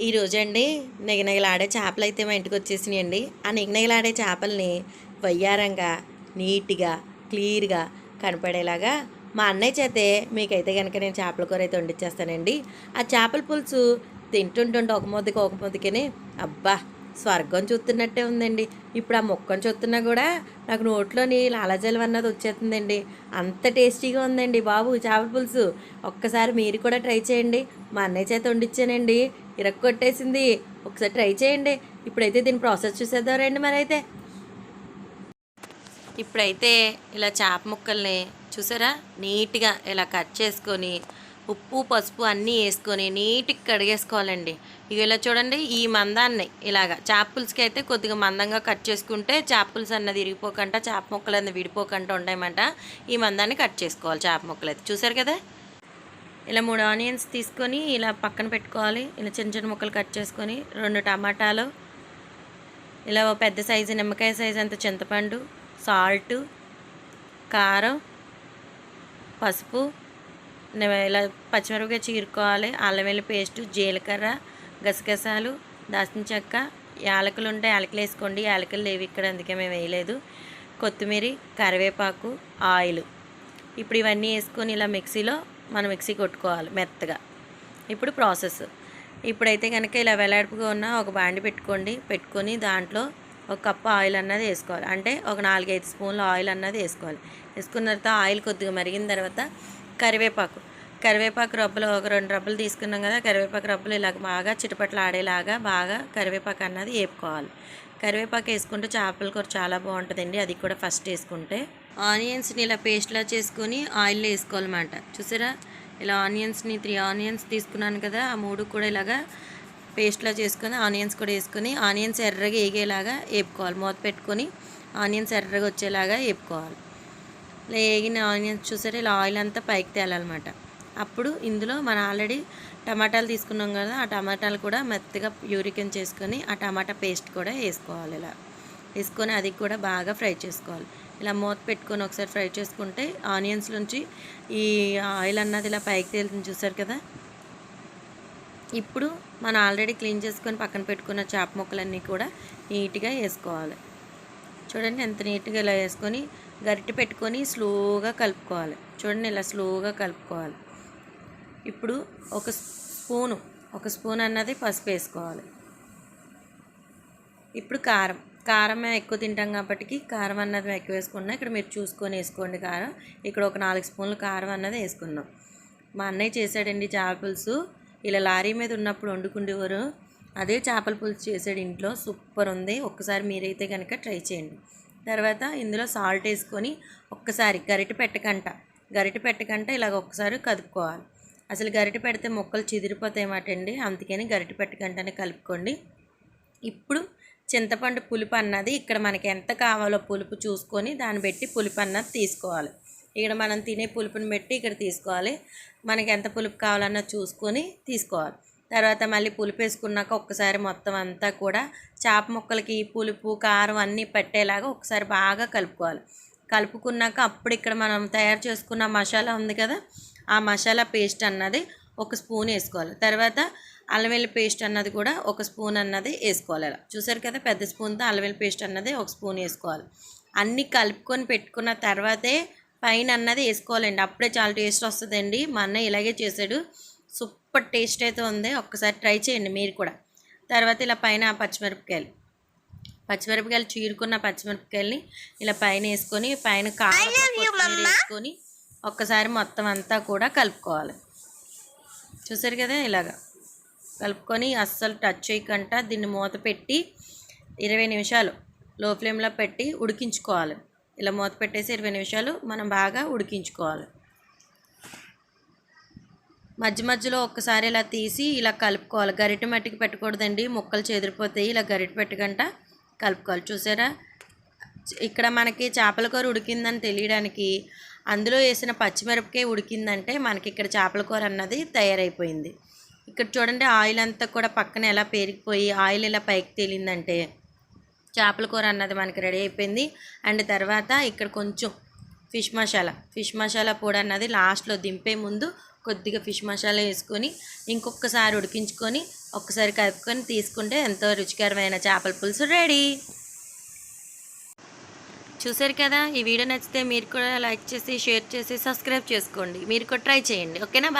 ఈ అండి నిగనిగలాడే చేపలు అయితే మా ఇంటికి వచ్చేసినాయండి ఆ నిగనగలాడే చేపల్ని వయ్యారంగా నీట్గా క్లియర్గా కనపడేలాగా మా అన్నయ్య చేతే మీకైతే కనుక నేను చేపల కూర అయితే వండిచ్చేస్తానండి. ఆ చేపల పులుసు తింటుంటుంటే ఒక ముద్దకి ఒక ముద్దకిని అబ్బా స్వర్గం చూస్తున్నట్టే ఉందండి. ఇప్పుడు ఆ మొక్కను చూస్తున్నా కూడా నాకు నోట్లోని లాలాజలం అన్నది వచ్చేస్తుందండి. అంత టేస్టీగా ఉందండి బాబు చేపల పులుసు. ఒక్కసారి మీరు కూడా ట్రై చేయండి. మా అన్నయ్య చేత వండించానండి ఇరక్కొట్టేసింది. ఒకసారి ట్రై చేయండి. ఇప్పుడైతే దీని ప్రాసెస్ చూసేద్దాం రండి ఇప్పుడైతే ఇలా చేప ముక్కల్ని చూసారా? నీట్గా ఇలా కట్ చేసుకొని ఉప్పు పసుపు అన్నీ వేసుకొని నీట్గా కడిగేసుకోవాలండి. ఇక ఇలా చూడండి ఈ మందాన్ని ఇలాగా చేప అయితే కొద్దిగా మందంగా కట్ చేసుకుంటే చేప అన్నది ఇరిగిపోకుండా చేప ముక్కలు అన్నది విడిపోకుండా ఉంటాయన్నమాట ఈ మందాన్ని కట్ చేసుకోవాలి చేప ముక్కలు అయితే. చూసారు కదా? ఇలా మూడు ఆనియన్స్ తీసుకొని ఇలా పక్కన పెట్టుకోవాలి. ఇలా చిన్న చిన్న ముక్కలు కట్ చేసుకొని రెండు టమాటాలు ఇలా పెద్ద సైజు నిమ్మకాయ సైజు అంత చింతపండు సాల్ట్ కారం పసుపు ఇలా పచ్చిమిరపకాయ చీరుకోవాలి అల్లం వెల్లి పేస్ట్ జీలకర్ర గసగసాలు దాచిన చెక్క యాలకులు ఉంటే యాలకులు వేసుకోండి. యాలకులు లేవు ఇక్కడ అందుకే మేము వేయలేదు. కొత్తిమీర కరివేపాకు ఆయిల్. ఇప్పుడు ఇవన్నీ వేసుకొని ఇలా మిక్సీలో మనం మిక్సీ కొట్టుకోవాలి మెత్తగా. ఇప్పుడు ప్రాసెస్. ఇప్పుడైతే కనుక ఇలా వెలాడుపుగా ఉన్న ఒక బాండి పెట్టుకోండి. పెట్టుకొని దాంట్లో ఒక కప్పు ఆయిల్ అన్నది వేసుకోవాలి. అంటే ఒక నాలుగైదు స్పూన్ల ఆయిల్ అన్నది వేసుకోవాలి. వేసుకున్న తర్వాత ఆయిల్ కొద్దిగా మరిగిన తర్వాత కరివేపాకు. కరివేపాకు రబ్బలు ఒక రెండు రబ్బలు తీసుకున్నాం కదా కరివేపాకు రబ్బలు ఇలాగ బాగా చిటపట్లు ఆడేలాగా బాగా కరివేపాకు అన్నది వేపుకోవాలి. కరివేపాకు వేసుకుంటే చేపల కూర చాలా బాగుంటుందండి అది కూడా ఫస్ట్ వేసుకుంటే. ఆనియన్స్ని ఇలా పేస్ట్లా చేసుకొని ఆయిల్లో వేసుకోవాలన్నమాట. చూసారా? ఇలా ఆనియన్స్ని త్రీ ఆనియన్స్ తీసుకున్నాను కదా ఆ మూడు కూడా ఇలాగా పేస్ట్లా చేసుకొని ఆనియన్స్ కూడా వేసుకొని ఆనియన్స్ ఎర్రగా వేగేలాగా వేపుకోవాలి. మూత పెట్టుకొని ఆనియన్స్ ఎర్రగా వచ్చేలాగా వేపుకోవాలి. ఇలా వేగిన ఆనియన్స్ చూసారా ఇలా ఆయిల్ అంతా పైకి తేలాలన్నమాట. అప్పుడు ఇందులో మనం ఆల్రెడీ టమాటాలు తీసుకున్నాం కదా ఆ టమాటాలు కూడా మెత్తగా యూరికన్ చేసుకొని ఆ టమాటా పేస్ట్ కూడా వేసుకోవాలి ఇలా. వేసుకొని అది కూడా బాగా ఫ్రై చేసుకోవాలి. ఇలా మూత పెట్టుకొని ఒకసారి ఫ్రై చేసుకుంటే ఆనియన్స్ నుంచి ఈ ఆయిల్ అన్నది ఇలా పైకి తేలుతుంది చూసారు కదా. ఇప్పుడు మనం ఆల్రెడీ క్లీన్ చేసుకొని పక్కన పెట్టుకున్న చేప ముక్కలన్నీ కూడా నీట్గా వేసుకోవాలి. చూడండి ఎంత నీట్గా ఇలా వేసుకొని గరిటె పెట్టుకొని స్లోగా కలుపుకోవాలి. చూడండి ఇలా స్లోగా కలుపుకోవాలి. ఇప్పుడు ఒక స్పూను ఒక స్పూన్ అన్నది పసుపు వేసుకోవాలి. ఇప్పుడు కారం కారం మేము ఎక్కువ తింటాం కాబట్టి కారం అన్నది మేము ఎక్కువ వేసుకున్నాం. ఇక్కడ మీరు చూసుకొని వేసుకోండి కారం. ఇక్కడ ఒక నాలుగు స్పూన్లు కారం అన్నది వేసుకున్నాం. మా అన్నయ్య చేశాడండి చేపలుసు ఇలా లారీ మీద ఉన్నప్పుడు వండుకుండేవారు. అదే చేపల పులుసు చేసాడు ఇంట్లో. సూపర్ ఉంది. ఒక్కసారి మీరైతే కనుక ట్రై చేయండి. తర్వాత ఇందులో సాల్ట్ వేసుకొని ఒక్కసారి గరిట పెట్టకంట. గరిట పెట్టకంట ఇలాగ ఒక్కసారి కదుపుకోవాలి. అసలు గరిట పెడితే మొక్కలు చిదిరిపోతాయి మాట అండి. అందుకని గరిట పెట్టకంటనే కలుపుకోండి. ఇప్పుడు చింతపండు పులుపు అన్నది ఇక్కడ మనకి ఎంత కావాలో పులుపు చూసుకొని దాన్ని బట్టి పులుపు అన్నది తీసుకోవాలి. ఇక్కడ మనం తినే పులుపుని బట్టి ఇక్కడ తీసుకోవాలి. మనకి ఎంత పులుపు కావాలన్నది చూసుకొని తీసుకోవాలి. తర్వాత మళ్ళీ పులుపు వేసుకున్నాక ఒక్కసారి మొత్తం అంతా కూడా చేప ముక్కలకి పులుపు కారం అన్నీ పెట్టేలాగా ఒకసారి బాగా కలుపుకోవాలి. కలుపుకున్నాక అప్పుడు ఇక్కడ మనం తయారు చేసుకున్న మసాలా ఉంది కదా ఆ మసాలా పేస్ట్ అన్నది ఒక స్పూన్ వేసుకోవాలి. తర్వాత అల్లవెల్లి పేస్ట్ అన్నది కూడా ఒక స్పూన్ అన్నది వేసుకోవాలి అలా చూసారు కదా పెద్ద స్పూన్తో అల్లవెల్లి పేస్ట్ అన్నది ఒక స్పూన్ వేసుకోవాలి. అన్నీ కలుపుకొని పెట్టుకున్న తర్వాతే పైన అన్నది వేసుకోవాలండి. అప్పుడే చాలా టేస్ట్ వస్తుందండి. మా అన్న ఇలాగే చేశాడు. సూపర్ టేస్ట్ అయితే ఉంది. ఒక్కసారి ట్రై చేయండి మీరు కూడా. తర్వాత ఇలా పైన పచ్చిమిరపకాయలు. పచ్చిమిరపకాయలు చీరుకున్న పచ్చిమిరపకాయలని ఇలా పైన వేసుకొని పైన కారం కొత్తిమీర వేసుకొని ఒక్కసారి మొత్తం అంతా కూడా కలుపుకోవాలి. చూసారు కదా ఇలాగా. కలుపుకొని అస్సలు టచ్ చేయకుండా దీన్ని మూత పెట్టి ఇరవై నిమిషాలు లో ఫ్లేమ్లో పెట్టి ఉడికించుకోవాలి. ఇలా మూత పెట్టేసి ఇరవై నిమిషాలు మనం బాగా ఉడికించుకోవాలి. మధ్య మధ్యలో ఒక్కసారి ఇలా తీసి ఇలా కలుపుకోవాలి. గరిటె మట్టికి పెట్టకూడదండి. ముక్కలు చెదిరిపోతాయి. ఇలా గరిటె పెట్టకంట కలుపుకోవాలి. చూసారా? ఇక్కడ మనకి చేపల కూర ఉడికిందని తెలియడానికి అందులో వేసిన పచ్చిమిరపకాయ ఉడికిందంటే మనకి ఇక్కడ చేపల కూర అన్నది తయారైపోయింది. ఇక్కడ చూడండి ఆయిల్ అంతా కూడా పక్కన ఎలా పేరుకుపోయి ఆయిల్ ఇలా పైకి తేలిందంటే చేపల కూర అన్నది మనకి రెడీ అయిపోయింది. అండ్ తర్వాత ఇక్కడ కొంచెం ఫిష్ మసాలా. ఫిష్ మసాలా పొడి అన్నది లాస్ట్లో దింపే ముందు కొద్దిగా ఫిష్ మసాలా వేసుకొని ఇంకొకసారి ఉడికించుకొని ఒక్కసారి కలుపుకొని తీసుకుంటే ఎంతో రుచికరమైన చేపల పులుసు రెడీ. చూసారు కదా? ఈ వీడియో నచ్చితే మీరు కూడా లైక్ చేసి షేర్ చేసి సబ్స్క్రైబ్ చేసుకోండి. మీరు కూడా ట్రై చేయండి. ఓకేనా?